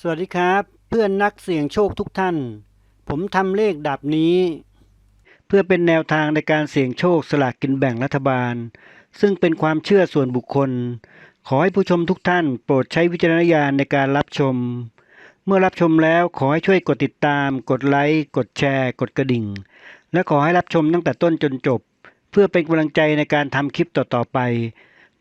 สวัสดีครับ เพื่อนนักเสี่ยงโชคทุกท่าน ผมทำเลขดับนี้ เพื่อเป็นแนวทางในการเสี่ยงโชคสลากกินแบ่งรัฐบาล ซึ่งเป็นความเชื่อส่วนบุคคล ขอให้ผู้ชมทุกท่าน โปรดใช้วิจารณญาณในการรับชม เมื่อรับชมแล้วขอให้ช่วยกดติดตาม กดไลค์กดแชร์ กดกระดิ่ง และขอให้รับชมตั้งแต่ต้นจนจบ เพื่อเป็นกำลังใจในการทำคลิปต่อๆไป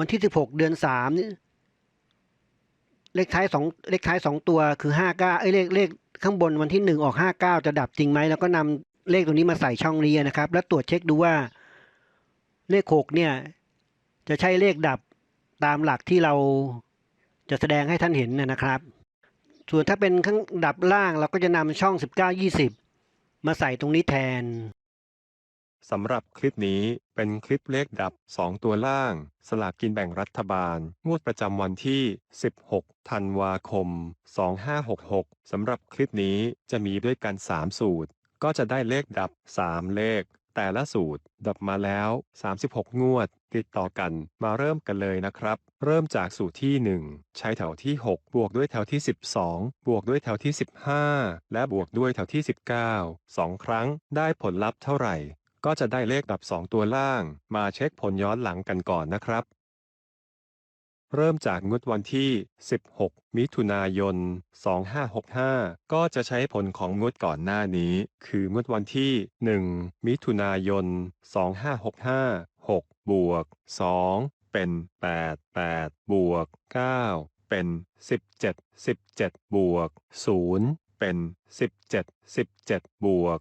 วันที่16เดือน3นี่เลขท้ายสองเลขท้ายสองตัวคือ59เอ้ยเลขเลขข้างบนวันที่1ออก59จะดับจริงไหมแล้วก็นำเลขตรงนี้มาใส่ช่องนี้นะครับ แล้วตรวจเช็คดูว่าเลข6เนี่ย จะใช่เลขดับตามหลักที่เราจะแสดงให้ท่านเห็นนะครับ ส่วนถ้าเป็นข้างดับล่างเราก็จะนำช่อง 19 20 มาใส่ตรงนี้แทน สำหรับคลิปนี้เป็นคลิปเลขดับ 2 ตัวล่าง สลากกินแบ่งรัฐบาล งวดประจำวันที่ 16 ธันวาคม 2566 สำหรับคลิปนี้จะมีด้วยกัน 3 สูตร ก็จะได้เลขดับ 3 เลข แต่ละสูตร ดับมาแล้ว 36 งวด ติดต่อกันมาเริ่มกันเลยนะครับ เริ่มจากสูตรที่ 1 ใช้แถวที่ 6 บวกด้วยแถวที่ 12 บวกด้วยแถวที่ 15 และบวกด้วยแถวที่ 19 2 ครั้งได้ผลลัพธ์เท่าไหร่ ก็จะได้เลขดับ 2 ตัวล่าง มาเช็คผลย้อนหลังกันก่อนนะครับ เริ่มจากงวดวันที่ 16 มิถุนายน 2565 ก็จะใช้ผลของงวดก่อนหน้านี้ คืองวดวันที่ 1 มิถุนายน 2565 6 บวก 2 เป็น 8 8 บวก 9เป็น 17 17 บวก 0 เป็น 17 17 บวก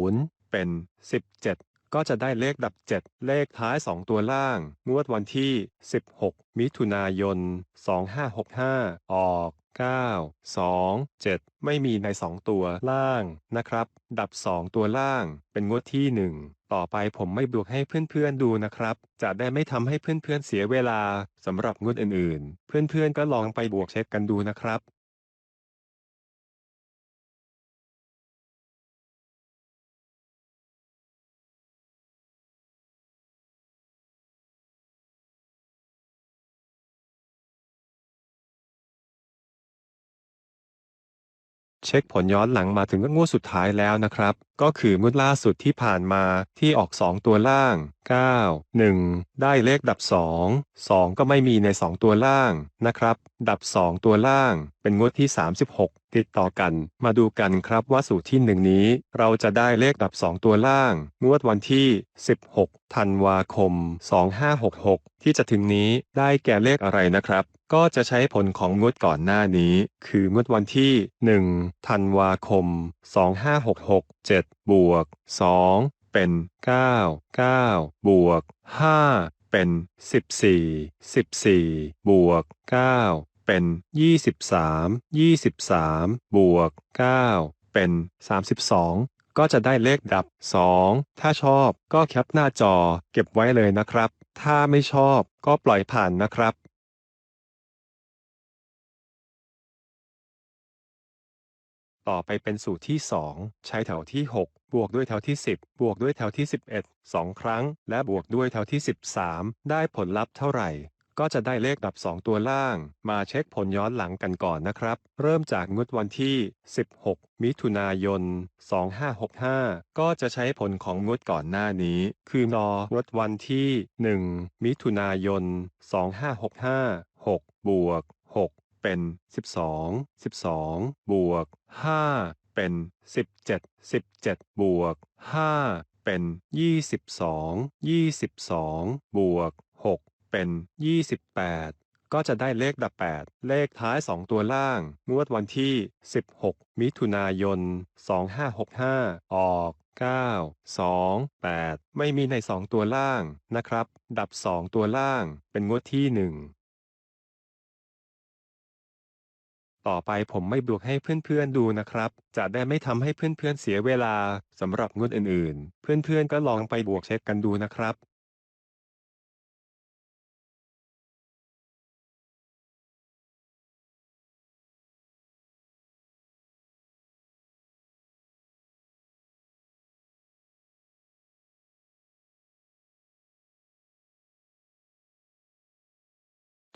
0 เป็น 17 ก็จะได้เลขดับ 7 เลขท้าย 2 ตัวล่าง งวดวันที่ 16 มิถุนายน 2565 ออก 9 2 7 ไม่มีใน 2 ตัวล่างนะครับ ดับ 2 ตัวล่างเป็นงวดที่ 1 ต่อไปผมไม่บวกให้เพื่อนๆดูนะครับ จะได้ไม่ทำให้เพื่อนๆเสียเวลาสำหรับงวดอื่นๆ เพื่อนๆก็ลองไปบวกเช็คกันดูนะครับ เช็คผลย้อนหลังมาถึงงวดสุดท้ายแล้วนะครับ ก็คืองวดล่าสุดที่ผ่านมาที่ออก 2 ตัวล่าง 9 1 ได้เลขดับ 2 2 ก็ไม่มีใน 2 ตัวล่างนะครับ ดับ 2 ตัวล่างเป็นงวดที่ 36 ติดต่อกัน มาดูกันครับว่าสูตรที่ 1 นี้ เราจะได้เลขดับ 2 ตัวล่าง งวดวันที่ 16 ธันวาคม 2566 ที่จะถึงนี้ได้แก่เลขอะไรนะครับก็จะใช้ผลของงวดก่อนหน้านี้ คืองวดวันที่ 1 ธันวาคม 2566 7 บวก 2 เป็น 9 9 บวก 5 เป็น 14 14 บวก 9 เป็น 23 23 บวก 9 เป็น 32 ก็จะได้เลขดับ 2 ถ้าชอบก็แคปหน้าจอเก็บไว้เลยนะครับ ถ้าไม่ชอบก็ปล่อยผ่านนะครับ ต่อไปเป็นสูตรที่ 2 ใช้แถวที่ 6 บวกด้วยแถวที่ 10 บวกด้วยแถวที่ 11 2 ครั้ง และบวกด้วยแถวที่ 13 ได้ผลลัพธ์เท่าไหร่ ก็จะได้เลขดับ 2 ตัวล่าง มาเช็คผลย้อนหลังกันก่อนนะครับ เริ่มจากงวดวันที่ 16 มิถุนายน 2565 ก็จะใช้ผลของงวดก่อนหน้านี้ คือนองวดวันที่ 1 มิถุนายน 2565 6 บวก 6 เป็น 12 12 บวก 5เป็น17 17บวก5เป็น22 22บวก6เป็น28ก็จะได้เลขดับ8เลขท้าย2ตัวล่าง งวดวันที่16มิถุนายน2565ออก9 2 8ไม่มีใน2ตัวล่างนะครับ ดับ2ตัวล่างเป็นงวดที่1 ต่อไปผมไม่บวกให้เพื่อนๆดูนะครับ จะได้ไม่ทำให้เพื่อนๆเสียเวลาสำหรับงวดอื่นๆ เพื่อนๆก็ลองไปบวกเช็คกันดูนะครับ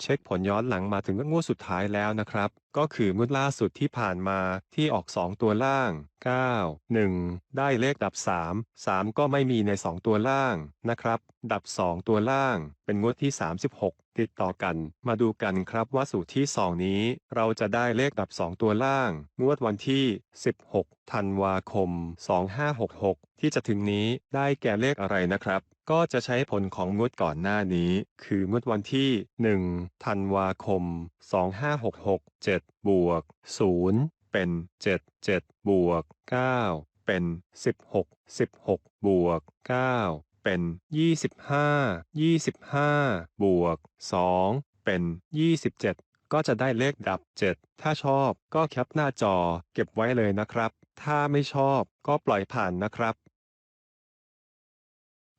เช็คผลย้อนหลังมาถึงงวดสุดท้ายแล้วนะครับ ก็คืองวดล่าสุดที่ผ่านมาที่ออก 2 ตัวล่าง 9 1 ได้เลขดับ 3 3 ก็ไม่มีใน 2 ตัวล่างนะครับ ดับ 2 ตัวล่าง เป็นงวดที่ 36 ติดต่อกัน มาดูกันครับว่าสูตรที่ 2 นี้ เราจะได้เลขดับ 2 ตัวล่าง งวดวันที่ 16 ธันวาคม 2566 ที่จะถึงนี้ได้แก่เลขอะไรนะครับ ก็จะใช้ผลของงวดก่อนหน้านี้ คืองวดวันที่ 1 ธันวาคม 2566 7 บวก 0 เป็น 7 7 บวก 9 เป็น 16 16 บวก 9 เป็น 25 25 บวก 2 เป็น 27 ก็จะได้เลขดับ 7 ถ้าชอบก็แคปหน้าจอเก็บไว้เลยนะครับ ถ้าไม่ชอบก็ปล่อยผ่านนะครับ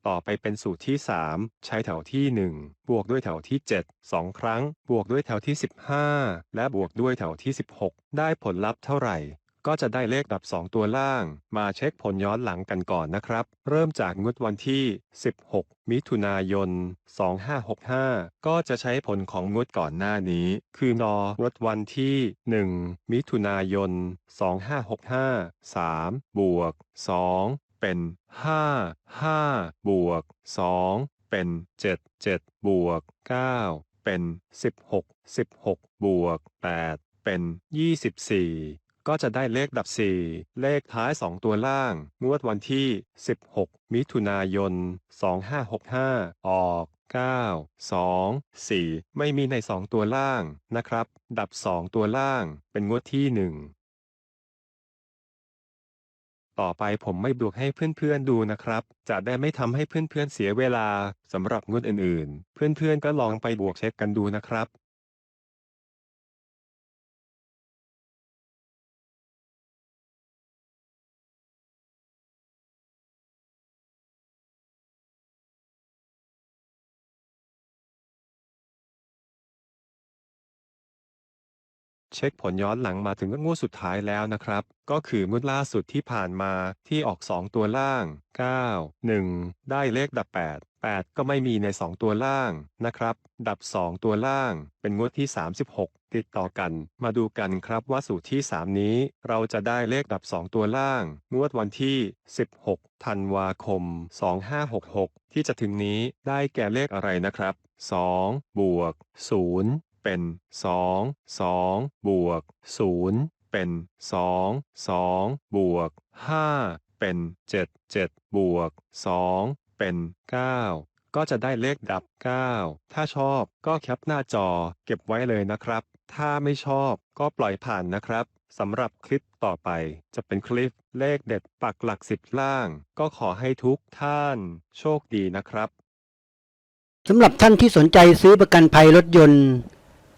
ต่อไปเป็นสูตรที่ 3 ใช้แถวที่ 1 บวกด้วยแถวที่ 7 2 ครั้ง บวกด้วยแถวที่ 15 และบวกด้วยแถวที่ 16 ได้ผลลัพธ์เท่าไหร่ ก็จะได้เลขดับ 2 ตัวล่าง มาเช็คผลย้อนหลังกันก่อนนะครับ เริ่มจากงวดวันที่ 16 มิถุนายน 2565 ก็จะใช้ผลของงวดก่อนหน้านี้ คือนองวดวันที่ 1 มิถุนายน 2565 3 บวก 2 เป็น5 5บวก2เป็น7 7บวก9เป็น16 16บวก8เป็น24ก็จะได้เลขดับ 4 เลขท้าย 2 ตัวล่าง งวดวันที่ 16 มิถุนายน 2565 ออก 9 2 4 ไม่มีใน 2 ตัวล่างนะครับ ดับ 2 ตัวล่าง เป็นงวดที่ 1 ต่อไปผมไม่บวกให้เพื่อนๆดูนะครับ จะได้ไม่ทำให้เพื่อนๆเสียเวลาสำหรับงวดอื่นๆ เพื่อนๆก็ลองไปบวกเช็คกันดูนะครับ เช็คผลย้อนหลังมาถึงงวดสุดท้ายแล้วนะครับ ก็คืองวดล่าสุดที่ผ่านมาที่ออก 2 ตัวล่าง 9 1 ได้เลขดับ8ก็ไม่มีใน 2 ตัวล่างนะครับ ดับ 2 ตัวล่าง เป็นงวดที่ 36 ติดต่อกัน มาดูกันครับว่าสูตรที่ 3 นี้ เราจะได้เลขดับ 2 ตัวล่าง งวดวันที่ 16 ธันวาคม 2566 ที่จะถึงนี้ได้แก่เลขอะไรนะครับ 2 บวก 0 เป็น 2 2 บวก 0 เป็น 2 2 บวก 5 เป็น 7 7 บวก 2 เป็น 9 ก็จะได้เลขดับ 9 ถ้าชอบก็แคปหน้าจอเก็บไว้เลยนะครับ ถ้าไม่ชอบก็ปล่อยผ่านนะครับสำหรับคลิปต่อไปจะเป็นคลิปเลขเด็ดปักหลักสิบล่าง ก็ขอให้ทุกท่านโชคดีนะครับสำหรับท่านที่สนใจซื้อประกันภัยรถยนต์